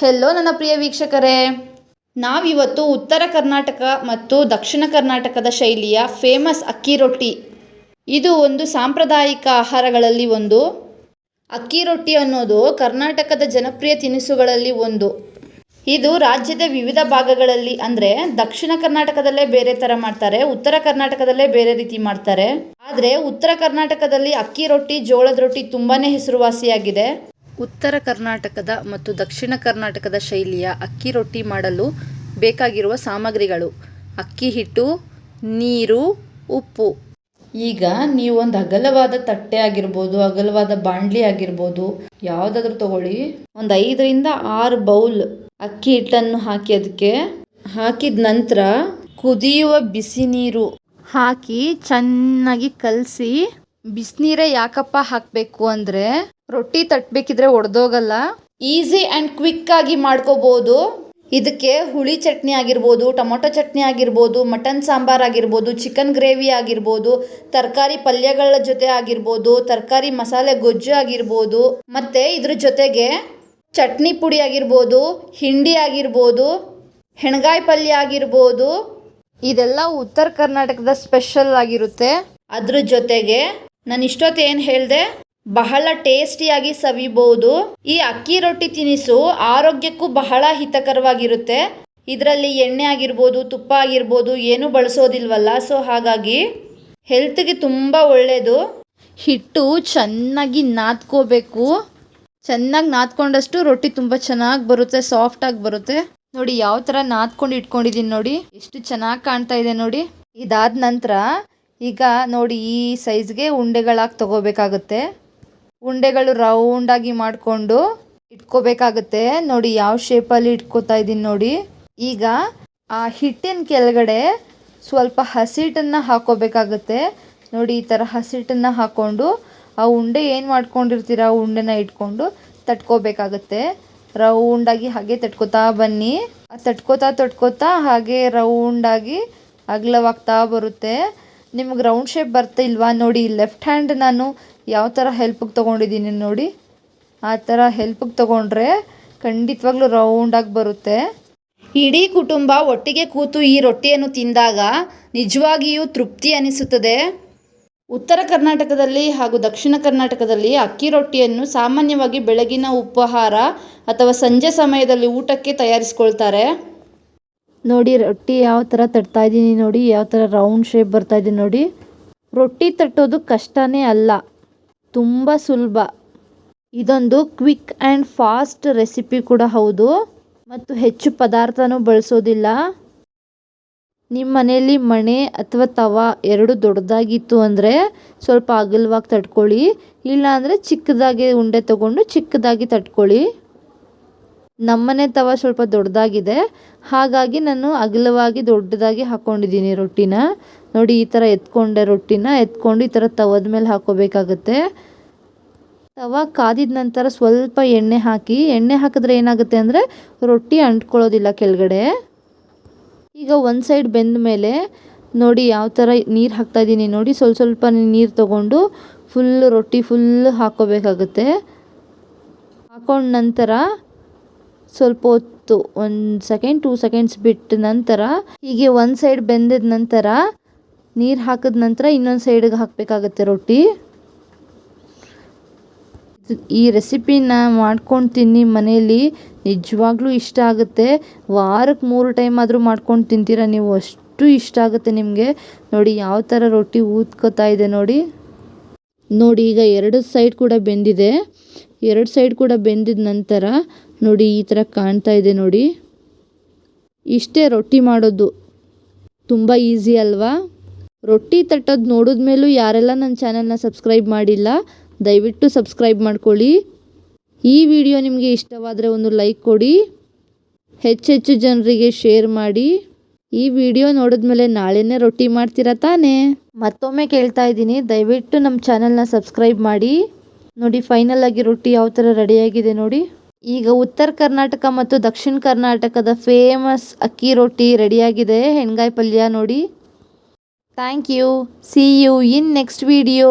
Hello ನನ್ನ ಪ್ರಿಯ ವೀಕ್ಷಕರೇ. ನಾವಿವತ್ತು ಉತ್ತರ ಕರ್ನಾಟಕ ಮತ್ತು ದಕ್ಷಿಣ ಕರ್ನಾಟಕದ ಶೈಲಿಯ ಫೇಮಸ್ ಅಕ್ಕಿ ರೊಟ್ಟಿ. ಇದು ಒಂದು ಸಾಂಪ್ರದಾಯಿಕ ಆಹಾರಗಳಲ್ಲಿ ಒಂದು. ಅಕ್ಕಿ ರೊಟ್ಟಿ ಅನ್ನೋದು ಕರ್ನಾಟಕದ ಜನಪ್ರಿಯ ತಿನಿಸುಗಳಲ್ಲಿ ಒಂದು. ಇದು ರಾಜ್ಯದ ವಿವಿಧ ಭಾಗಗಳಲ್ಲಿ ಅಂದರೆ ದಕ್ಷಿಣ ಕರ್ನಾಟಕದಲ್ಲೇ ಬೇರೆ ಥರ ಮಾಡ್ತಾರೆ, ಉತ್ತರ ಕರ್ನಾಟಕದಲ್ಲೇ ಬೇರೆ ರೀತಿ ಮಾಡ್ತಾರೆ. ಆದರೆ ಉತ್ತರ ಕರ್ನಾಟಕದಲ್ಲಿ ಅಕ್ಕಿ ರೊಟ್ಟಿ, ಜೋಳದ ರೊಟ್ಟಿ ತುಂಬಾ ಹೆಸರುವಾಸಿಯಾಗಿದೆ. ಉತ್ತರ ಕರ್ನಾಟಕದ ಮತ್ತು ದಕ್ಷಿಣ ಕರ್ನಾಟಕದ ಶೈಲಿಯ ಅಕ್ಕಿ ರೊಟ್ಟಿ ಮಾಡಲು ಬೇಕಾಗಿರುವ ಸಾಮಗ್ರಿಗಳು. ಅಕ್ಕಿ ಹಿಟ್ಟು, ನೀರು, ಉಪ್ಪು. ಈಗ ನೀವು ಒಂದು ಅಗಲವಾದ ತಟ್ಟೆ ಆಗಿರ್ಬೋದು, ಅಗಲವಾದ ಬಾಣಲಿ ಆಗಿರ್ಬೋದು, ಯಾವುದಾದ್ರೂ ತಗೊಳ್ಳಿ. ಒಂದು ಐದರಿಂದ ಆರು ಬೌಲ್ ಅಕ್ಕಿ ಹಿಟ್ಟನ್ನು ಹಾಕಿ ಅದಕ್ಕೆ ಹಾಕಿದ ನಂತರ ಕುದಿಯುವ ಬಿಸಿ ನೀರು ಹಾಕಿ ಚೆನ್ನಾಗಿ ಕಲಸಿ. ಬಿಸಿನೀರೇ ಯಾಕಪ್ಪ ಹಾಕಬೇಕು ಅಂದರೆ ರೊಟ್ಟಿ ತಟ್ಟಬೇಕಿದ್ರೆ ಒಡೆದೋಗಲ್ಲ. ಈಸಿ ಆ್ಯಂಡ್ ಆಗಿ ಮಾಡ್ಕೋಬೋದು. ಇದಕ್ಕೆ ಹುಳಿ ಚಟ್ನಿ ಆಗಿರ್ಬೋದು, ಟೊಮೊಟೊ ಚಟ್ನಿ ಆಗಿರ್ಬೋದು, ಮಟನ್ ಸಾಂಬಾರ್ ಆಗಿರ್ಬೋದು, ಚಿಕನ್ ಗ್ರೇವಿ ಆಗಿರ್ಬೋದು, ತರಕಾರಿ ಪಲ್ಯಗಳ ಜೊತೆ ಆಗಿರ್ಬೋದು, ತರಕಾರಿ ಮಸಾಲೆ ಗೊಜ್ಜು ಆಗಿರ್ಬೋದು, ಮತ್ತು ಇದ್ರ ಜೊತೆಗೆ ಚಟ್ನಿ ಪುಡಿ ಆಗಿರ್ಬೋದು, ಹಿಂಡಿ ಆಗಿರ್ಬೋದು, ಹೆಣ್ಗಾಯಿ ಪಲ್ಯ ಆಗಿರ್ಬೋದು. ಇದೆಲ್ಲ ಉತ್ತರ ಕರ್ನಾಟಕದ ಸ್ಪೆಷಲ್ ಆಗಿರುತ್ತೆ. ಅದ್ರ ಜೊತೆಗೆ ನಾನು ಇಷ್ಟೊತ್ತು ಏನು ಹೇಳಿದೆ ಬಹಳ ಟೇಸ್ಟಿಯಾಗಿ ಸವಿಬಹುದು ಈ ಅಕ್ಕಿ ರೊಟ್ಟಿ ತಿನಿಸು ಆರೋಗ್ಯಕ್ಕೂ ಬಹಳ ಹಿತಕರವಾಗಿರುತ್ತೆ. ಇದರಲ್ಲಿ ಎಣ್ಣೆ ಆಗಿರ್ಬೋದು, ತುಪ್ಪ ಆಗಿರ್ಬೋದು ಏನೂ ಬಳಸೋದಿಲ್ವಲ್ಲ, ಸೊ ಹಾಗಾಗಿ ಹೆಲ್ತ್ಗೆ ತುಂಬ ಒಳ್ಳೆಯದು ಹಿಟ್ಟು ಚೆನ್ನಾಗಿ ನಾದ್ಕೋಬೇಕು. ಚೆನ್ನಾಗಿ ನಾದ್ಕೊಂಡಷ್ಟು ರೊಟ್ಟಿ ತುಂಬ ಚೆನ್ನಾಗಿ ಬರುತ್ತೆ ಸಾಫ್ಟಾಗಿ ಬರುತ್ತೆ. ನೋಡಿ ಯಾವ ಥರ ನಾದ್ಕೊಂಡು ಇಟ್ಕೊಂಡಿದ್ದೀನಿ ನೋಡಿ. ಎಷ್ಟು ಚೆನ್ನಾಗಿ ಕಾಣ್ತಾ ಇದೆ ನೋಡಿ. ಇದಾದ ನಂತರ ಈಗ ನೋಡಿ ಈ ಸೈಜ್ಗೆ ಉಂಡೆಗಳಾಗಿ ತಗೋಬೇಕಾಗುತ್ತೆ. ಉಂಡೆಗಳು ರೌಂಡಾಗಿ ಮಾಡಿಕೊಂಡು ಇಟ್ಕೋಬೇಕಾಗುತ್ತೆ. ನೋಡಿ ಯಾವ ಶೇಪಲ್ಲಿ ಇಟ್ಕೋತಾ ಇದ್ದೀನಿ ನೋಡಿ. ಈಗ ಆ ಹಿಟ್ಟಿನ ಕೆಳಗಡೆ ಸ್ವಲ್ಪ ಹಸಿಟ್ಟನ್ನು ಹಾಕೋಬೇಕಾಗುತ್ತೆ. ನೋಡಿ ಈ ಥರ ಹಸಿಟ್ಟನ್ನು ಹಾಕ್ಕೊಂಡು ಆ ಉಂಡೆ ಏನು ಮಾಡ್ಕೊಂಡಿರ್ತೀರ ಆ ಉಂಡೆನ ಇಟ್ಕೊಂಡು ತಟ್ಕೋಬೇಕಾಗುತ್ತೆ. ರೌಂಡಾಗಿ ಹಾಗೆ ತಟ್ಕೋತಾ ಬನ್ನಿ. ತಟ್ಕೋತಾ ತಟ್ಕೋತಾ ಹಾಗೆ ರೌಂಡಾಗಿ ಅಗಲವಾಗ್ತಾ ಬರುತ್ತೆ. ನಿಮ್ಗೆ ರೌಂಡ್ ಶೇಪ್ ಬರ್ತಿಲ್ವಾ ನೋಡಿ ಲೆಫ್ಟ್ ಹ್ಯಾಂಡ್ ನಾನು ಯಾವ ಥರ ಹೆಲ್ಪಿಗೆ ತೊಗೊಂಡಿದ್ದೀನಿ ನೋಡಿ. ಆ ಥರ ಹೆಲ್ಪಿಗೆ ತೊಗೊಂಡ್ರೆ ಖಂಡಿತವಾಗ್ಲೂ ರೌಂಡಾಗಿ ಬರುತ್ತೆ. ಇಡೀ ಕುಟುಂಬ ಒಟ್ಟಿಗೆ ಕೂತು ಈ ರೊಟ್ಟಿಯನ್ನು ತಿಂದಾಗ ನಿಜವಾಗಿಯೂ ತೃಪ್ತಿ ಅನಿಸುತ್ತದೆ. ಉತ್ತರ ಕರ್ನಾಟಕದಲ್ಲಿ ಹಾಗೂ ದಕ್ಷಿಣ ಕರ್ನಾಟಕದಲ್ಲಿ ಅಕ್ಕಿ ರೊಟ್ಟಿಯನ್ನು ಸಾಮಾನ್ಯವಾಗಿ ಬೆಳಗಿನ ಉಪಹಾರ ಅಥವಾ ಸಂಜೆ ಸಮಯದಲ್ಲಿ ಊಟಕ್ಕೆ ತಯಾರಿಸ್ಕೊಳ್ತಾರೆ. ನೋಡಿ, ರೊಟ್ಟಿ ಯಾವ ಥರ ತಟ್ತಾ ಇದ್ದೀನಿ ನೋಡಿ, ಯಾವ ಥರ ರೌಂಡ್ ಶೇಪ್ ಬರ್ತಾ ಇದೆ ನೋಡಿ. ರೊಟ್ಟಿ ತಟ್ಟೋದು ಕಷ್ಟನೇ ಅಲ್ಲ, ತುಂಬ ಸುಲಭ. ಇದೊಂದು ಕ್ವಿಕ್ ಆ್ಯಂಡ್ ಫಾಸ್ಟ್ ರೆಸಿಪಿ ಕೂಡ ಹೌದು, ಮತ್ತು ಹೆಚ್ಚು ಪದಾರ್ಥನೂ ಬಳಸೋದಿಲ್ಲ. ನಿಮ್ಮ ಮನೆಯಲ್ಲಿ ಮಣೆ ಅಥವಾ ತವ ಎರಡು ದೊಡ್ಡದಾಗಿತ್ತು ಅಂದರೆ ಸ್ವಲ್ಪ ಅಗಲವಾಗಿ ತಟ್ಕೊಳ್ಳಿ, ಇಲ್ಲಾಂದರೆ ಚಿಕ್ಕದಾಗಿ ಉಂಡೆ ತಗೊಂಡು ಚಿಕ್ಕದಾಗಿ ತಟ್ಕೊಳ್ಳಿ. ನಮ್ಮನೆ ತವ ಸ್ವಲ್ಪ ದೊಡ್ಡದಾಗಿದೆ. ಹಾಗಾಗಿ ನಾನು ಅಗಲವಾಗಿ ದೊಡ್ಡದಾಗಿ ಹಾಕ್ಕೊಂಡಿದ್ದೀನಿ ರೊಟ್ಟಿನ. ನೋಡಿ, ಈ ಥರ ಎತ್ಕೊಂಡೆ ರೊಟ್ಟಿನ. ಎತ್ಕೊಂಡು ಈ ಥರ ತವದ ಮೇಲೆ ಹಾಕೋಬೇಕಾಗತ್ತೆ. ತವ ಕಾದಿದ ನಂತರ ಸ್ವಲ್ಪ ಎಣ್ಣೆ ಹಾಕಿ, ಎಣ್ಣೆ ಹಾಕಿದ್ರೆ ಏನಾಗುತ್ತೆ ಅಂದರೆ ರೊಟ್ಟಿ ಅಂಟ್ಕೊಳ್ಳೋದಿಲ್ಲ ಕೆಳಗಡೆ. ಈಗ ಒಂದು ಸೈಡ್ ಬೆಂದ ಮೇಲೆ ನೋಡಿ ಯಾವ ಥರ ನೀರು ಹಾಕ್ತಾಯಿದ್ದೀನಿ ನೋಡಿ, ಸ್ವಲ್ಪ ಸ್ವಲ್ಪ ನೀರು ತೊಗೊಂಡು ಫುಲ್ ರೊಟ್ಟಿ ಫುಲ್ ಹಾಕ್ಕೋಬೇಕಾಗುತ್ತೆ ಹಾಕೊಂಡ ನಂತರ ಸ್ವಲ್ಪ ಹೊತ್ತು, ಒಂದು ಸೆಕೆಂಡ್ ಟೂ ಸೆಕೆಂಡ್ಸ್ ಬಿಟ್ಟ ನಂತರ, ಹೀಗೆ ಒಂದು ಸೈಡ್ ಬೆಂದಿದ ನಂತರ, ನೀರು ಹಾಕಿದ ನಂತರ ಇನ್ನೊಂದು ಸೈಡಿಗೆ ಹಾಕಬೇಕಾಗತ್ತೆ ರೊಟ್ಟಿ. ಈ ರೆಸಿಪಿನ ಮಾಡ್ಕೊಂಡು ತಿನ್ನಿ ಮನೆಯಲ್ಲಿ ನಿಜವಾಗ್ಲೂ ಇಷ್ಟ ಆಗುತ್ತೆ. ವಾರಕ್ಕೆ ಮೂರು ಟೈಮ್ ಆದರೂ ಮಾಡ್ಕೊಂಡು ತಿಂತೀರ ನೀವು, ಅಷ್ಟು ಇಷ್ಟ ಆಗುತ್ತೆ ನಿಮಗೆ. ನೋಡಿ ಯಾವ ಥರ ರೊಟ್ಟಿ ಊದ್ಕೋತಾ ಇದೆ ನೋಡಿ. ನೋಡಿ, ಈಗ ಎರಡು ಸೈಡ್ ಕೂಡ ಬೆಂದಿದೆ. ಎರಡು ಸೈಡ್ ಕೂಡ ಬೆಂದಿದ ನಂತರ ನೋಡಿ, ಈ ಥರ ಕಾಣ್ತಾ ಇದೆ ನೋಡಿ. ಇಷ್ಟೇ ರೊಟ್ಟಿ ಮಾಡೋದು. ತುಂಬ ಈಸಿ ಅಲ್ವಾ? ರೊಟ್ಟಿ ತಟ್ಟೋದು ನೋಡಿದ ಮೇಲೂ ಯಾರೆಲ್ಲ ನನ್ನ ಚಾನಲ್ನ ಸಬ್ಸ್ಕ್ರೈಬ್ ಮಾಡಿಲ್ಲ, ದಯವಿಟ್ಟು ಸಬ್ಸ್ಕ್ರೈಬ್ ಮಾಡ್ಕೊಳ್ಳಿ. ಈ ವಿಡಿಯೋ ನಿಮಗೆ ಇಷ್ಟವಾದರೆ ಒಂದು ಲೈಕ್ ಕೊಡಿ ಹೆಚ್ಚೆಚ್ಚು ಜನರಿಗೆ ಶೇರ್ ಮಾಡಿ. ಈ ವಿಡಿಯೋ ನೋಡಿದ್ಮೇಲೆ ನಾಳೆನೇ ರೊಟ್ಟಿ ಮಾಡ್ತೀರಾ ತಾನೇ? ಮತ್ತೊಮ್ಮೆ ಕೇಳ್ತಾ ಇದ್ದೀನಿ, ದಯವಿಟ್ಟು ನಮ್ಮ ಚಾನಲ್ನ ಸಬ್ಸ್ಕ್ರೈಬ್ ಮಾಡಿ. ನೋಡಿ, ಫೈನಲ್ ಆಗಿ ರೊಟ್ಟಿ ಯಾವ ಥರ ರೆಡಿಯಾಗಿದೆ ನೋಡಿ. ಈಗ ಉತ್ತರ ಕರ್ನಾಟಕ ಮತ್ತು ದಕ್ಷಿಣ ಕರ್ನಾಟಕದ ಫೇಮಸ್ ಅಕ್ಕಿ ರೊಟ್ಟಿ ರೆಡಿಯಾಗಿದೆ. ಹೆಣ್ಗಾಯಿ ಪಲ್ಯ ನೋಡಿ. Thank you see you in next video